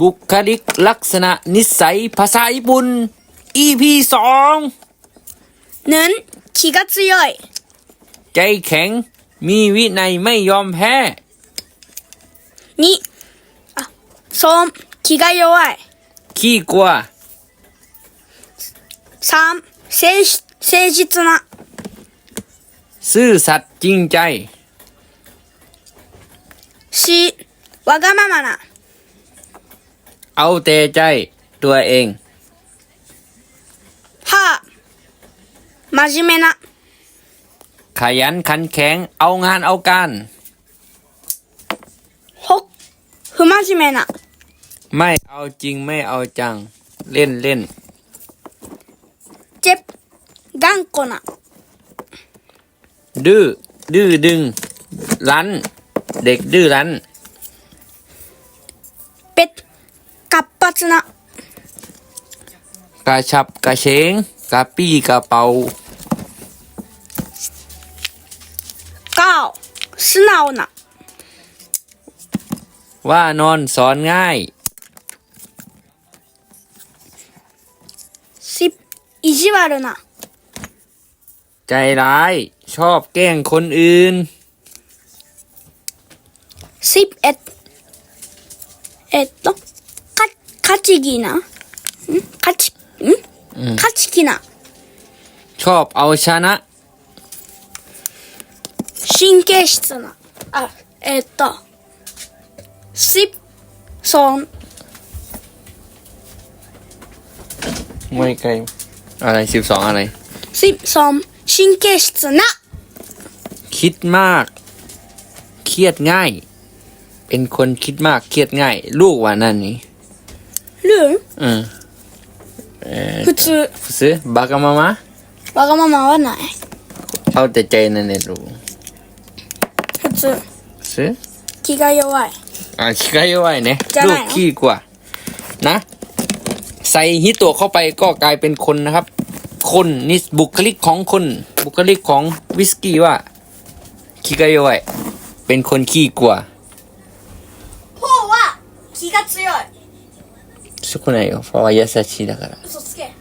บุคลิกลักษณะนิสัยภาษาญี่ปุ่น EP สอง หนึ่ง気が強い ใจแข็ง มีวินัยไม่ยอมแพ้ 二あ三気が弱い ขี้กลัว 三誠実誠実な ซื่อสัตย์จริงใจ 四わがままな เอาแต่ใจตัวเอง ห้า真面目な ขยันขันแข็ง เอางานเอาการ หก不真面目な ไม่เอาจริงไม่เอาจัง เล่นเล่น เจ็ด頑固な ดื้อ ดื้อดึง รั้น เด็กดื้อรั้น เป็ ษณะ กระชับกระเชงกระปี้กระเป๋าก้าวสนาวนะว่านอนสอนง่ายสิบอิจิวารุนะใจร้ายชอบแกล้งคนอื่นสิบเอ็ดเอ็ดต้อง 勝ち気なん勝ちん勝ち気な ชอบเอาชนะ 神経質なあえっとสิบสอง ไม่ไกลอะไรสิบสองอะไร สิบสอง神経質な คิดมาก เครียดง่าย เป็นคนคิดมากเครียดง่าย ลูกว่านั่นนี่ ルー เออเออ 普通 ซื้อบากามามะ わがままはない เอาแต่ใจนั่นแหละลูก 普通 ซื้อ 気が弱い อ่าขี้กายไว้เนี่ย จะ ลู ไหน กขี้กว่า นะ ใส่ฮิโตะเข้าไปก็กลายเป็นคนนะครับ คนนี่บุคลิกของคน บุคลิกของวิสกี้ว่าขี้กายไว้เป็นคนขี้กลัว 方は気が強い 少ないよ。ファは優しいだから。嘘つけ